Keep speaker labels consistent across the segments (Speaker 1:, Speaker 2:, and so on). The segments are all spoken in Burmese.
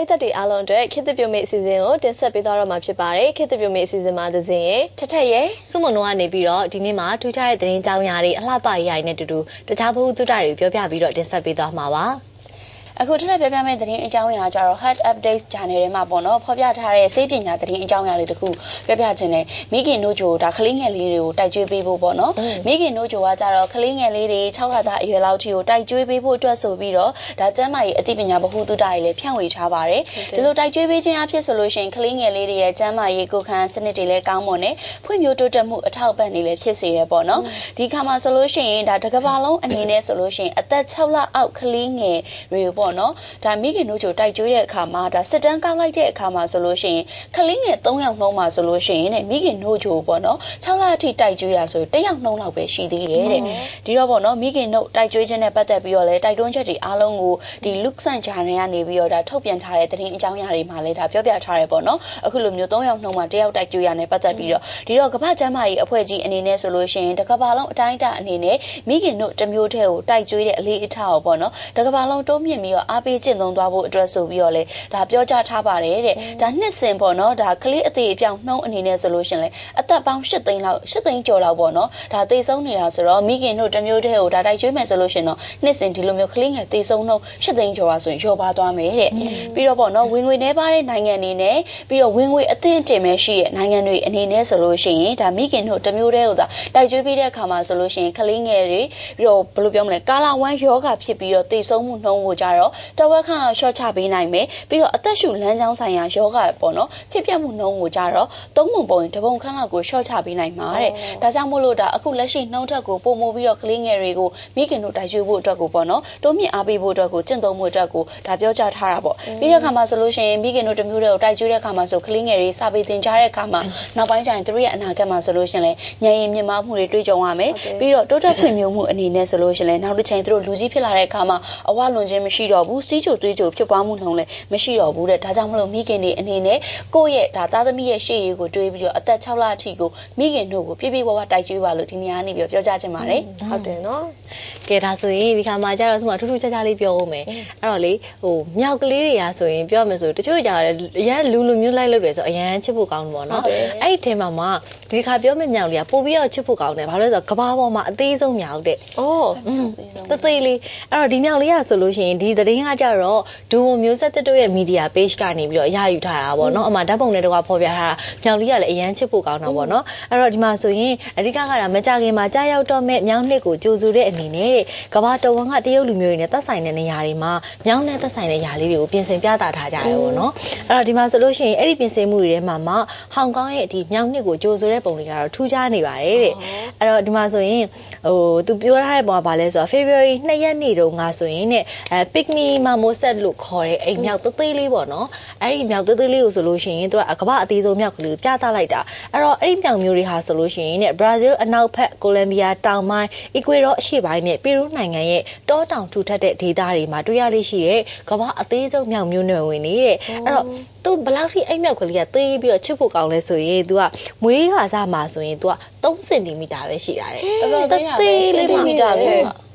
Speaker 1: ရိသတ်တွေအားလုံးအတွက်ခေတ်သစ်ပြုံးမိတ်အစီအစဉ်ကိုတင်ဆက်ပေးသွားတော့မှာဖြစ်ပါတယ်ခေတ်သစ်ပြုံးမိတ်အစီအစဉ်မှာသဇင်ရဲ့ထထရဲ့စုမုံတို့ကနေပြီးတော့ဒီနေ့မှာထူးခြားတဲ့သတင်းကြောင်းရာတွေအလှပရိုက်နဲ့တူတူတခြားဘုဟုတုတ္တတွေကိုပြောပြပြီးတော့တင်ဆက်ပေးသွားမှာပါ
Speaker 2: အခုထပ်ထပ်ပြပြမယ့်သတင်းအကြောင်းအရာကြတော့ Head Updates Channel ထဲမှာပေါ့နော်ဖော်ပြထားတဲ့စေပညာသတင်းအကြောင်းအရာလေးတခုပြပြခြင်းနဲ့မိခင်တို့ဂျိုဒါကလေးငယ်လေးတွေကိုတိုက်ကျွေးပေးဖို့ပေါ့နော်မိခင်တို့ဂျိုကကြတော့ကလေးငယ်လေးတွေ6လသားအရွယ်လောက်ထိကိုတိုက်ကျွေးပေးဖို့အတွက်ဆိုပြီးတော့ဒါကျန်းမာရေးအသိပညာဗဟုသုတတွေလည်းဖြန့်ဝေထားပါတယ်ဒီလိုတိုက်ကျွေးပေးခြင်းအဖြစ်ဆိုလို့ရှိရင်ကလေးငယ်လေးတွေရဲ့ကျန်းမာရေးကိုခံစနစ်တွေလည်းကောင်းမွန်နေဖွံ့ဖြိုးတိုးတက်မှုအထောက်ပံ့တွေလည်းဖြစ်စေရပေါ့နော်ဒီခါမှာဆိုလို့ရှိရင်ဒါတစ်ကမ္ဘာလုံးအနေနဲ့ဆိုလို့ရှိရင်အသက်6လအောက်ကလေးငယ်တွေပေါ့နော်ဒါမိခင်တို့ချိုတိုက်ကျွေးတဲ့အခါမှာဒါစစ်တမ်းကောက်လိုက်တဲ့အခါမှာဆိုလို့ရှိရင်ကလေးငယ်3ယောက်နှုံးမှာဆိုလို့ရှိရင်တဲ့မိခင်တို့ချိုပေါ့နော်6လအထိတိုက်ကျွေးရဆိုတယောက်နှုံးလောက်ပဲရှိသေးတယ်တဲ့ဒီတော့ပေါ့နော်မိခင်တို့တိုက်ကျွေးခြင်းနဲ့ပတ်သက်ပြီးတော့လဲတိုက်တွန်းချက်တွေအားလုံးကိုဒီလုဆန်ဂျာနယ်ကနေပြီးတော့ဒါထုတ်ပြန်ထားတဲ့သတင်းအကြောင်းအရာတွေမှာလဲဒါပြောပြထားတယ်ပေါ့နော်အခုလိုမျိုး3ယောက်နှုံးမှာတယောက်တိုက်ကျွေးရနဲ့ပတ်သက်ပြီးတော့ဒီတော့ကမ္ဘာ့ကျန်းမာရေးအဖွဲ့ကြီးအနေနဲ့ဆိုလို့ရှိရင်တကမ္ဘာလုံးအတိုင်းအတာအနေနဲ့မိခင်တို့တမျိုးတည်းကိုတိုက်ကျွေးတဲ့အလေးအထားကိုပေါ့နော်တကမ္ဘာလုံးတိုးမြင့်ပြီးတော့အားပေးကျင့်သုံးသွားဖို့အတွက်ဆိုပြီးတော့လေဒါပြောကြားထားပါတယ်တဲ့ဒါနှစ်စဉ်ပေါ့နော်ဒါကလေးအသေးအပြောင်နှုံးအနေနဲ့ဆိုလို့ရှင်လေအသက်ပေါင်း၈သိန်းလောက်၈သိန်းကျော်လောက်ပေါ့နော်ဒါသေဆုံးနေတာဆိုတော့မိခင်တို့တမျိုးတည်းကိုဒါတိုက်ကျွေးမယ်ဆိုလို့ရှင်တော့နှစ်စဉ်ဒီလိုမျိုးကလေးငယ်သေဆုံးနှုန်း၈သိန်းကျော်ပါဆိုရင်လျော့ပါသွားမယ်တဲ့ပြီးတော့ပေါ့နော်ဝင်ငွေနှဲပါတဲ့နိုင်ငံတွေနဲ့ပြီးတော့ဝင်ငွေအသင့်တင်မဲ့ရှိတဲ့နိုင်ငံတွေအနေနဲ့ဆိုလို့ရှိရင်ဒါမိခင်တို့တမျိုးတည်းကိုဒါတိုက်ကျွေးပြီးတဲ့အခါမှာဆိုလို့ရှိရင်ကလေးငယ်တွေပြီးတော့ဘယ်လိုပြောမလဲကာလာဝမ်းယောဂဖြစ်ပြီးတော့သေဆုံးမှုနှုန်းကိုကြတော့တဝက်ခန့်လောက်ရှော့ချပေးနိုင်မယ်ပြီးတော့အသက်ရှူလမ်းကြောင်းဆိုင်ရာယောဂပေါ့နော်ဖြစ်ပြမှုနှုန်းကိုကြတော့သုံးပုံပုံတပုံခန့်လောက်ကိုရှော့ချပေးနိုင်မှာတဲ့ဒါကြောင့်မို့လို့ဒါအခုလက်ရှိနှုံးထက်ကိုပုံမိုပြီးတော့ကလေးငယ်တွေကိုမိခင်တို့တိုက်ရွေးဖို့အတွက်ကိုပေါ့နော်တိုးမြင့်အားပေးဖို့အတွက်ကိုကျင့်သုံးမှုအတွက်ကိုဒါပြောကြားထားတာပေါ့ပြီးတဲ့အခါမှာဆိုလို့ရှိရင်မိခင်တို့တမျိုးတည်းကိုတိုက်ရွေးတဲ့အခါမှာဆိုကလေးငယ်တွေစာပေသင်ကြားတဲ့အခါမှာနောက်ပိုင်းကျရင်သူတို့ရဲ့အနာဂတ်မှာဆိုလို့ရှိရင်လည်းဉာဏ်ရည်မြင့်မားမှုတွေတွေ့ကြုံရမယ်ပြီးတော့တိုးတက်ဖွံ့ဖြိုးမှုအနေနဲ့ဆိုလို့ရှိရင်လည်းနောက်တစ်ချိန်သူတို့လူကြီးဖြစ်လာတဲ့အခါမှာအဝလွန်ခြင်းမရှိတော့ဘူးစီးချိုသွေးချိုဖြစ်ပွားမှုနှုန်းလည်းမရှိတော့ဘူးတဲ့ဒါကြောင့်မလို့မိခင်တွေအနေနဲ့ကိုယ့်ရဲ့ဒါသားသမီးရဲ့ရှေ့ရေးကိုတွေးပြီးတော့အသက်6လအထိကိုမိခင်တို့ကိုပြပြဝဝတိုက်ကျွေးပါလို့ဒီနေရာကနေပြီးပြောကြချင်ပါတယ်
Speaker 1: ဟုတ်တယ်နော်ကဲဒါဆိုရင်ဒီခါမှာကျတော့ဆိုမှထူးထူးခြားခြားလေးပြောဦးမယ်အဲ့တော့လေဟိုမြောက်ကလေးတွေကဆိုရင်ပြောမယ်ဆိုတချို့ကြတယ်အရန်လူလူမျိုးလိုက်လို့တယ်ဆိုအရန်ချစ်ဖို့ကောင်းတယ်ပေါ့နော်အဲ့ဒီထဲမှာမှဒီခါပြောမယ့်မြောက်လေးကပို့ပြီးတော့ချစ်ဖို့ကောင်းတယ်ဘာလို့လဲဆိုတော့ကဘာပေါ်မှာအသေးဆုံးမြောက်တဲ့အော်တသေးလေးအဲ့တော့ဒီမြောက်လေးကဆိုလို့ရှိရင်ဒီသတင်းကကြတော့ဒူဝမျိုးဆက်တက်တို့ရဲ့ media page ကနေပြီးတော့အရယူထားတာပေါ့နော်အမှဓာတ်ပုံနဲ့တော့ဖော်ပြထားတာမြောက်လေးကလည်းအရန်ချစ်ဖို့ကောင်းတာပေါ့နော်အဲ့တော့ဒီမှာဆိုရင်အဓိကကဒါမကြခင်မှာကြာရောက်တော့မဲ့မြောက်နှစ်ကိုကြိုဆိုတဲ့အနေနဲ့ကဘာတော်ဝန်ကတရုတ်လူမျိုးတွေနဲ့သက်ဆိုင်တဲ့နေရာတွေမှာမြောက်နဲ့သက်ဆိုင်တဲ့ຢာလေးတွေကိုပြင်ဆင်ပြသထားကြတယ်ပေါ့နော်အဲ့တော့ဒီမှာဆိုလို့ရှိရင်အဲ့ဒီပြင်ဆင်မှုတွေထဲမှာမှဟောင်ကောင်ရဲ့ဒီမြောက်နှစ်ကိုကြိုဆိုတဲ့ပုံတွေကတော့ထူးခြားနေပါတယ်တဲ့အဲ့တော့ဒီမှာဆိုရင်ဟိုသူပြောထားတဲ့ပုံကဘာလဲဆိုတော့ February 2ရက်နေ့တုန်းကဆိုရင်တဲ့အဲ Pick Me Marmoset လို့ခေါ်တဲ့အိမ်မြောက်သေးသေးလေးပေါ့နော်အဲ့ဒီမြောက်သေးသေးလေးကိုဆိုလို့ရှိရင်သူကကမ္ဘာအသေးဆုံးမြောက်ကလေးကိုပြသလိုက်တာအဲ့တော့အဲ့ဒီမြောက်မျိုးတွေဟာဆိုလို့ရှိရင်တဲ့ဘရာဇီးအနောက်ဘက်ကိုလံဘီယာတောင်ပိုင်းအီကွေဒေါအရှေ့ပိုင်းနဲ့ပီရူးနိုင်ငံရဲ့တောတောင်ထူထပ်တဲ့ဒေသတွေမှာတွေ့ရလိမ့်ရှိတဲ့ကမ္ဘာအသေးဆုံးမြောက်မျိုးနွယ်ဝင်နေတဲ့အဲ့တော့သူဘယ်လောက်ထိအိမ်မြောက်ကလေးကသေးပြီးတော့ချစ်ဖို့ကောင်းလဲဆိုရင် तू ကမွေးခါစားမှာဆိုရင် तू က3စင်တီမီတာပဲရှိတာတဲ့
Speaker 2: တော်တော်သေးတာပဲစင်တီမီတာလေး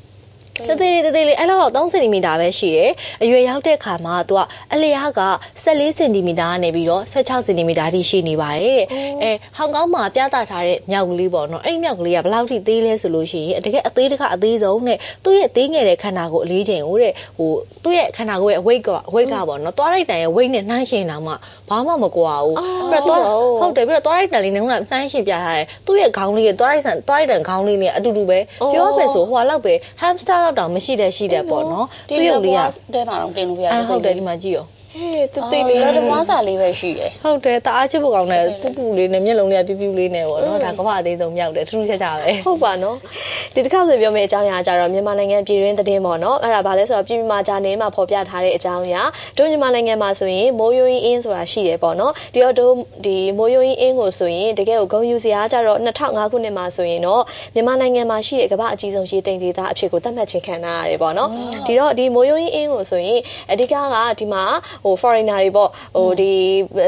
Speaker 1: တသေးလေးတသေးလေးအဲ့လောက်3စင်တီမီတာပဲရှိတယ်အရွယ်ရောက်တဲ့ခါမှာသူကအလျားက14စင်တီမီတာကနေပြီးတော့16စင်တီမီတာထိရှိနေပါတယ်တဲ့အဲဟောင်ကောင်မှာပြသထားတဲ့မြောက်ကလေးပေါ့နော်အဲ့မြောက်ကလေးကဘယ်လောက်ထိသေးလဲဆိုလို့ရှိရင်တကယ်အသေးတကအသေးဆုံးနဲ့သူ့ရဲ့သေးငယ်တဲ့ခန္ဓာကိုယ်အလေးချိန်ကိုတဲ့ဟိုသူ့ရဲ့ခန္ဓာကိုယ်ရဲ့ weight က weight ကပေါ့နော်သွားလိုက်တန်ရဲ့ weight နဲ့နှိုင်းယှဉ်တာမှဘာမှမကွာဘူးပြီးတော့ဟုတ်တယ်ပြီးတော့သွားလိုက်တန်လေးနဲ့ကနှိုင်းယှဉ်ပြထားတယ်သူ့ရဲ့ခေါင်းလေးကသွားလိုက်ဆန်သွားလိုက်တန်ခေါင်းလေးနဲ့အတူတူပဲပြောမယ်ဆိုဟိုလောက်ပဲ hamster လောက်တောင်မရှိတဲ့ရှိတဲ့ပေါ့နော်
Speaker 2: သူရုပ်လေးကတဲမှာတော့တင်လို့ရ
Speaker 1: တယ်ဟုတ်တယ်ဒီမှာကြည့်ရော
Speaker 2: ဟေးတတိလေးတော့ဓမ္မစာလေးပဲရှိတယ်
Speaker 1: ဟုတ်တယ်တအားချစ်ဖို့ကောင်းတယ်ပူပူလေးနဲ့မျက်လုံးလေးပြူပြူလေးနဲ့ပေါ့နော်ဒါကမ္ဘာအသေးဆုံးမြောက်တယ်ထူးထူးခြားခြားပဲ
Speaker 3: ဟုတ်ပါနော် ဒီတစ်ခါဆိုပြောမယ့်အကြောင်းအရာကြတော့မြန်မာနိုင်ငံပြည်တွင်းသတင်းပေါ့နော်အဲ့ဒါဘာလဲဆိုတော့ပြည်မြန်မာဂျာနယ်မှာဖော်ပြထားတဲ့အကြောင်းအရာတို့မြန်မာနိုင်ငံမှာဆိုရင်မိုးယိုင်းအင်းဆိုတာရှိတယ်ပေါ့နော်ဒီတော့တို့ဒီမိုးယိုင်းအင်းကိုဆိုရင်တကယ်ကိုဂုံယူစရာကြတော့2005ခုနှစ်မှာဆိုရင်တော့မြန်မာနိုင်ငံမှာရှိတဲ့ကမ္ဘာအကြီးဆုံးရေတိမ်ဒေသအဖြစ်ကိုသတ်မှတ်ခြင်းခံထားရတယ်ပေါ့နော်ဒီတော့ဒီမိုးယိုင်းအင်းကိုဆိုရင်အဓိကကဒီမှာဟဟို foreigner တွေပေါ့ဟိုဒီ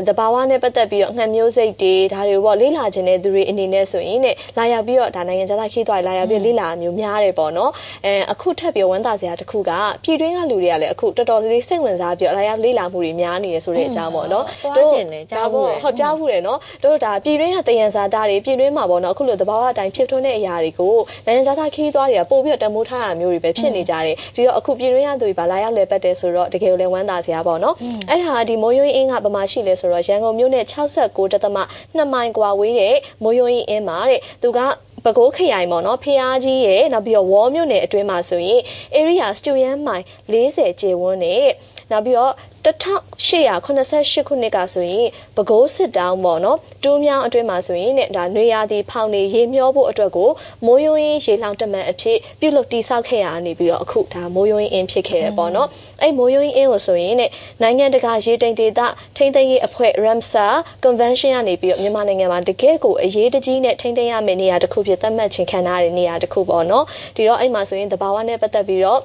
Speaker 3: တဘာဝနဲ့ပတ်သက်ပြီးတော့ငှက်မျိုးစိတ်တွေဒါတွေပေါ့လေ့လာခြင်းတဲ့သူတွေအနေနဲ့ဆိုရင်ねလာရောက်ပြီးတော့ဒါနိုင်ငံခြားသားခေးသွားလာရောက်ပြီးလေ့လာမျိုးများတယ်ပေါ့နော်အဲအခုထပ်ပြီးဝမ်းသာစရာတစ်ခုကပြည်တွင်းကလူတွေကလည်းအခုတော်တော်လေးစိတ်ဝင်စားပြီးအလားရလေးလာမှုတွေများနေရဆိုတဲ့အကြောင်းပေါ့နော်
Speaker 1: တို့ဒါပေါ့
Speaker 3: ဟုတ်ကြားဘူးတယ်နော်တို့ဒါပြည်တွင်းကတယံစာတာတွေပြည်တွင်းမှာပေါ့နော်အခုလိုသဘာဝအတိုင်းဖြစ်ထွန်းတဲ့အရာတွေကိုနိုင်ငံခြားသားခီးသွားတွေကပို့ပြီးတမိုးထားတာမျိုးတွေပဲဖြစ်နေကြတယ်ဒီတော့အခုပြည်တွင်းကသူတွေဗလာရောက်လဲပတ်တယ်ဆိုတော့တကယ်ကိုလည်းဝမ်းသာစရာပေါ့နော်အဲ့ဒါဒီမိုးရွှင်အင်းကဗမာရှိလဲဆိုတော့ရန်ကုန်မြို့နဲ့69.2မိုင်ကွာဝေးတဲ့မိုးရွှင်အင်းမှာတဲ့သူက ပကိုးခရိုင်ပေါ့နော်ဖျားကြီးရဲ့နောက်ပြီးတော့ဝေါ်မြို့နယ်အတွင်းမှာဆိုရင် area စတူယန်မိုင်40ကျေဝန်းနဲ့ နောက်ပြီးတော့1888ခုနှစ်ကဆိုရင်ပဲခူးစစ်တောင်းပေါ့နော်တူးမြောင်းအတွင်းမှာဆိုရင်ねဒါနွေရာသီဖောင်နေရေမျောဖို့အတွက်ကိုမိုးယွင်းရေလောင်တမန်အဖြစ်ပြုလုပ်တိဆောက်ခဲ့ရနေပြီးတော့အခုဒါမိုးယွင်းအင်းဖြစ်ခဲ့တယ်ပေါ့နော်အဲ့မိုးယွင်းအင်းကိုဆိုရင်ねနိုင်ငံတကာရေတိမ်ဒေသထိန်းသိမ်းရေးအဖွဲ့ Ramsar Convention ကနေပြီးတော့မြန်မာနိုင်ငံမှာတကယ့်ကိုအရေးတကြီးနဲ့ထိန်းသိမ်းရမယ့်နေရာတစ်ခုဖြစ်သတ်မှတ်ခြင်းခံထားတဲ့နေရာတစ်ခုပေါ့နော်ဒီတော့အဲ့မှာဆိုရင်တဘာဝနဲ့ပတ်သက်ပြီးတော့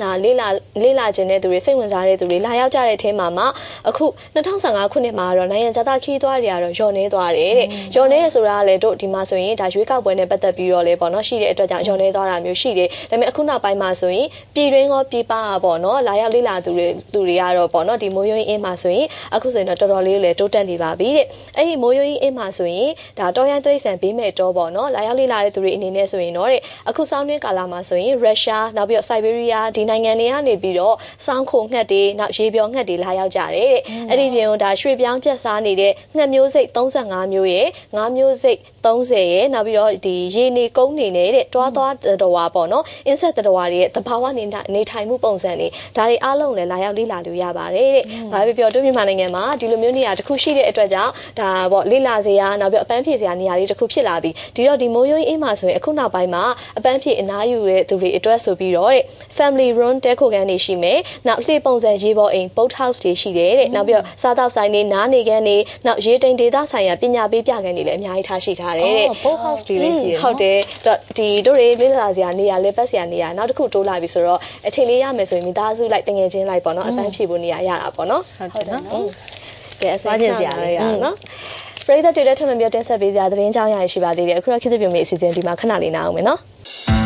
Speaker 3: ဒါလေးလာလေးလာခြင်းတဲ့သူတွေစိတ်ဝင်စားတဲ့သူတွေလာရောက်ကြတဲ့အထဲမှာမှအခု2015ခုနှစ်မှာတော့နိုင်ငံသားခီးသွားတွေကတော့ညော်နေသွားတယ်တဲ့ညော်နေရဆိုတာကလည်းတို့ဒီမှာဆိုရင်ဒါရွေးကောက်ပွဲနဲ့ပတ်သက်ပြီးတော့လေပေါ့နော်ရှိတဲ့အတွက်ကြောင့်ညော်နေသွားတာမျိုးရှိတယ်ဒါပေမဲ့အခုနောက်ပိုင်းမှာဆိုရင်ပြည်တွင်းရောပြည်ပကပေါ့နော်လာရောက်လေးလာသူတွေသူတွေကတော့ပေါ့နော်ဒီမိုးယွင်းအင်းမှာဆိုရင်အခုဆိုရင်တော့တော်တော်လေးလည်းတိုးတက်နေပါပြီတဲ့အဲ့ဒီမိုးယွင်းအင်းမှာဆိုရင်ဒါတော်ရန်တိရစ္ဆာန်ဘေးမဲ့တော့ပေါ့နော်လာရောက်လေးလာတဲ့သူတွေအနေနဲ့ဆိုရင်တော့တဲ့အခုဆောင်းတွင်းကာလမှာဆိုရင်ရုရှားနောက်ပြီးတော့စိုက်ဘေးရီးယားဒီနိုင်ငံတွေကနေပြီးတော့စောင်းခုံငှက်တွေနောက်ရေပြောငှက်တွေလာရောက်ကြတယ်တဲ့အဲ့ဒီပြင်ဒါရွှေပြောင်းချက်စားနေတဲ့ငှက်မျိုးစိတ်35မျိုးရဲ့5မျိုးစိတ်30ရဲ့နောက်ပြီးတော့ဒီရေနေကုန်းနေနေတဲ့တွားသွားတော်ဝါပေါ့နော် insect တော်ဝါတွေရဲ့သဘာဝနေနေထိုင်မှုပုံစံတွေဒါတွေအားလုံးလည်းလာရောက်လေ့လာလို့ရပါတယ်တဲ့။ဘာပဲပြောတို့မြန်မာနိုင်ငံမှာဒီလိုမျိုးနေရာတစ်ခုရှိတဲ့အတွက်ကြောင့်ဒါပေါ့လေ့လာစရာနောက်ပြီးအပန်းဖြေစရာနေရာလေးတစ်ခုဖြစ်လာပြီ။ဒီတော့ဒီမိုးယွင်းအေးမှာဆိုရင်အခုနောက်ပိုင်းမှာအပန်းဖြေအနားယူတဲ့သူတွေအတွက်ဆိုပြီးတော့တဲ့ family run တဲခိုကန်တွေရှိမယ်။နောက်လှေပုံစံရေပေါ်အိမ် boat house တွေရှိတယ်တဲ့။နောက်ပြီးတော့စားတောက်ဆိုင်တွေနားနေခန်းတွေနောက်ရေတိမ်ဒေသဆိုင်ရာပညာပေးပြခန်းတွေလည်းအများကြီးထားရှိထားတယ်တဲ့
Speaker 1: အော် boat house တွေလည်းရှိတယ်နော်
Speaker 3: ဟုတ်တယ်တော့ဒီတို့တွေလေးလာစရာနေရာလေးပတ်စရာနေရာနောက်တစ်ခုတိုးလာပြီဆိုတော့အချိန်လေးရမယ်ဆိုရင်မိသားစုလိုက်တငယ်ချင်းလိုက်ပေါ့နော်အပန်းဖြေဖို့နေရာရတာပေါ့နော်
Speaker 1: ဟုတ်တယ်နော်
Speaker 3: ကဲအစ
Speaker 1: သွားချင်စရာလေးရ
Speaker 3: နော်ပရိသတ်တွေလည်းထပ်မံပြောတင်ဆက်ပေးစရာသတင်းကြောင်းရရှိပါသေးတယ်အခုတော့ခေတ်သစ်ပြုံးမြေအစီအစဉ်ဒီမှာခဏလေးနားအောင်မယ်နော်